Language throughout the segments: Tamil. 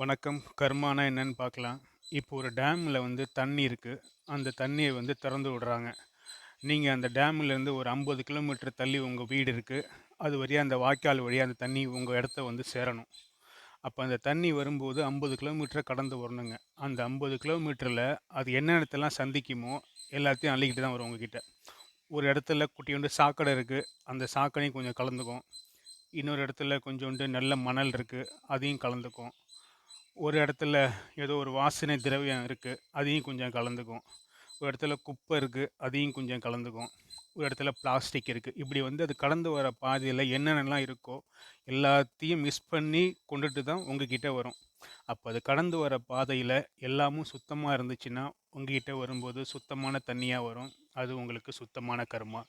வணக்கம். கர்மானா என்னன்னு பார்க்கலாம். இப்போ ஒரு டேமில் வந்து தண்ணி இருக்குது அந்த தண்ணியை வந்து திறந்து விடுறாங்க. நீங்கள் அந்த டேம்லேருந்து ஒரு ஐம்பது கிலோமீட்டர் தள்ளி உங்கள் வீடு இருக்குது அது வழியாக அந்த வாய்க்கால் வழியாக அந்த தண்ணி உங்கள் இடத்த வந்து சேரணும். அப்போ அந்த தண்ணி வரும்போது ஐம்பது கிலோமீட்டரை கடந்து வரணுங்க. அந்த ஐம்பது கிலோமீட்டரில் அது என்னென்னத்தெல்லாம் சந்திக்குமோ எல்லாத்தையும் அள்ளிக்கிட்டு தான் வரும் உங்ககிட்ட. ஒரு இடத்துல குட்டியோண்டு சாக்கடை இருக்குது அந்த சாக்கடையும் கொஞ்சம் கலந்துக்கும். இன்னொரு இடத்துல கொஞ்சோண்டு நல்ல மணல் இருக்குது அதையும் கலந்துக்கும். ஒரு இடத்துல ஏதோ ஒரு வாசனை திரவியம் இருக்குது அதையும் கொஞ்சம் கலந்துக்கும். ஒரு இடத்துல குப்பை இருக்குது அதையும் கொஞ்சம் கலந்துக்கும். ஒரு இடத்துல பிளாஸ்டிக் இருக்குது இப்படி வந்து அது கடந்து வர பாதையில் என்னென்னலாம் இருக்கோ எல்லாத்தையும் மிஸ் பண்ணி கொண்டுட்டு தான் உங்ககிட்ட வரும். அப்போ அது கடந்து வர பாதையில் எல்லாமும் சுத்தமாக இருந்துச்சுன்னா உங்ககிட்ட வரும்போது சுத்தமான தண்ணியாக வரும். அது உங்களுக்கு சுத்தமான கர்மா.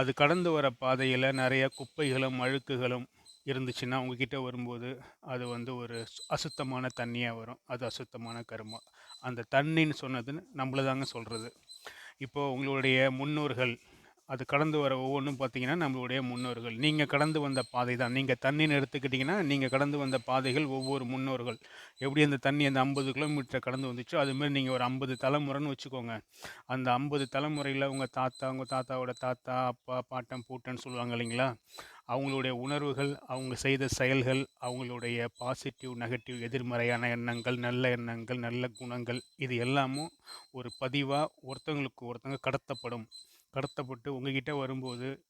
அது கடந்து வர பாதையில் நிறைய குப்பைகளும் அழுக்குகளும் இருந்துச்சுன்னா உங்ககிட்ட வரும்போது அது வந்து ஒரு அசுத்தமான தண்ணியாக வரும். அது அசுத்தமான கருமா அந்த தண்ணின்னு சொன்னதுன்னு நம்மள தாங்க சொல்கிறது இப்போது உங்களுடைய முன்னோர்கள் அது கடந்து வர ஒவ்வொன்றும் பார்த்தீங்கன்னா நம்மளுடைய முன்னோர்கள். நீங்கள் கடந்து வந்த பாதை தான். நீங்கள் தண்ணின்னு எடுத்துக்கிட்டிங்கன்னா நீங்கள் கடந்து வந்த பாதைகள் ஒவ்வொரு முன்னோர்கள். எப்படி அந்த தண்ணி அந்த ஐம்பது கிலோமீட்டரை கடந்து வந்துச்சோ அதுமாரி நீங்கள் ஒரு ஐம்பது தலைமுறைன்னு வச்சுக்கோங்க. அந்த ஐம்பது தலைமுறையில் உங்கள் தாத்தா உங்கள் தாத்தாவோட தாத்தா அப்பா பாட்டன் பூட்டன்னு சொல்லுவாங்க இல்லைங்களா? அவங்களுடைய உணர்வுகள் அவங்க செய்த செயல்கள் அவங்களுடைய பாசிட்டிவ் நெகட்டிவ் எதிர்மறையான எண்ணங்கள் நல்ல எண்ணங்கள் நல்ல குணங்கள் இது எல்லாமும் ஒரு பதிவாக ஒருத்தவங்களுக்கு ஒருத்தங்க கடத்தப்படும். கடத்தப்பட்டு உங்ககிட்ட வரும்போது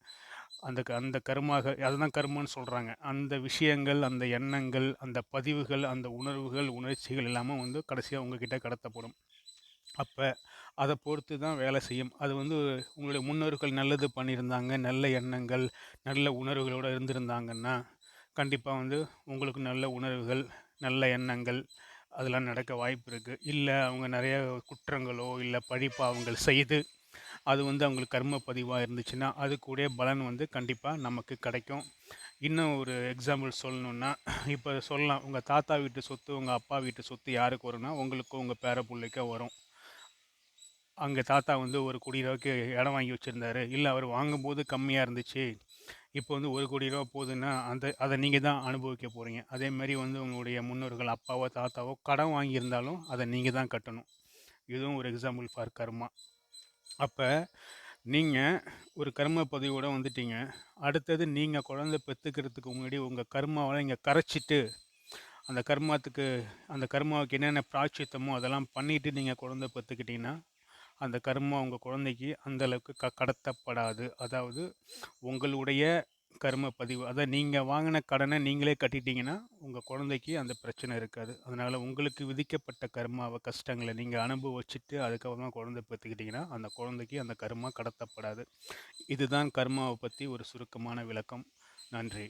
அந்த க- அந்த கருமாக அதுதான் கருமன்னு சொல்கிறாங்க அந்த விஷயங்கள் அந்த எண்ணங்கள் அந்த பதிவுகள் அந்த உணர்வுகள் உணர்ச்சிகள் எல்லாமே வந்து கடைசியாக உங்ககிட்ட கடத்தப்படும். அப்போ அதை பொறுத்து தான் வேலை செய்யும். அது வந்து உங்களுடைய முன்னோர்கள் நல்லது பண்ணியிருந்தாங்க நல்ல எண்ணங்கள் நல்ல உணர்வுகளோடு இருந்திருந்தாங்கன்னா கண்டிப்பாக வந்து உங்களுக்கு நல்ல உணர்வுகள் நல்ல எண்ணங்கள் அதெல்லாம் நடக்க வாய்ப்பு இருக்குது இல்லை அவங்க நிறைய குற்றங்களோ இல்லை பழிப்பாவங்கள் செய்து அது வந்து அவங்களுக்கு கர்ம பதிவாக இருந்துச்சுன்னா அது கூட பலன் வந்து கண்டிப்பாக நமக்கு கிடைக்கும். இன்னும் ஒரு எக்ஸாம்பிள் சொல்லணுன்னா இப்போ சொல்லலாம். உங்கள் தாத்தா வீட்டு சொத்து உங்கள் அப்பா வீட்டு சொத்து யாருக்கு வரும்னா உங்களுக்கும் உங்கள் பேர பிள்ளைக்கோ வரும். அங்கே தாத்தா வந்து ஒரு கோடி ரூபாய்க்கு இடம் வாங்கி வச்சுருந்தாரு. இல்லை அவர் வாங்கும்போது கம்மியாக இருந்துச்சு. இப்போ வந்து ஒரு கோடி ரூபா போகுதுன்னா அந்த அதை நீங்கள் தான் அனுபவிக்க போகிறீங்க அதே மாதிரி வந்து உங்களுடைய முன்னோர்கள் அப்பாவோ தாத்தாவோ கடன் வாங்கியிருந்தாலும் அதை நீங்கள் தான் கட்டணும். இதுவும் ஒரு எக்ஸாம்பிள் ஃபார் கர்மா. அப்போ நீங்கள் ஒரு கர்ம பதிவோடு வந்துட்டீங்க. அடுத்தது நீங்கள் குழந்தை பெற்றுக்கிறதுக்கு முன்னாடி உங்கள் கர்மாவை இங்கே கரைச்சிட்டு அந்த கர்மாத்துக்கு அந்த கர்மாவுக்கு என்னென்ன பிராச்சித்தமோ அதெல்லாம் பண்ணிவிட்டு நீங்கள் குழந்தை பெற்றுக்கிட்டிங்கன்னா அந்த கர்மா உங்கள் குழந்தைக்கு அந்த அளவுக்கு க கடத்தப்படாது. அதாவது உங்களுடைய கர்ம பதிவு அதை நீங்கள் வாங்கின கடனை நீங்களே கட்டிட்டீங்கன்னா உங்கள் குழந்தைக்கு அந்த பிரச்சனை இருக்காது. அதனால் உங்களுக்கு விதிக்கப்பட்ட கர்மாவை கஷ்டங்களை நீங்கள் அனுபவிச்சுட்டு அதுக்கப்புறமா குழந்தை பெற்றுக்கிட்டிங்கன்னா அந்த குழந்தைக்கு அந்த கர்மா கடத்தப்படாது. இதுதான் கர்மாவை பற்றி ஒரு சுருக்கமான விளக்கம். நன்றி.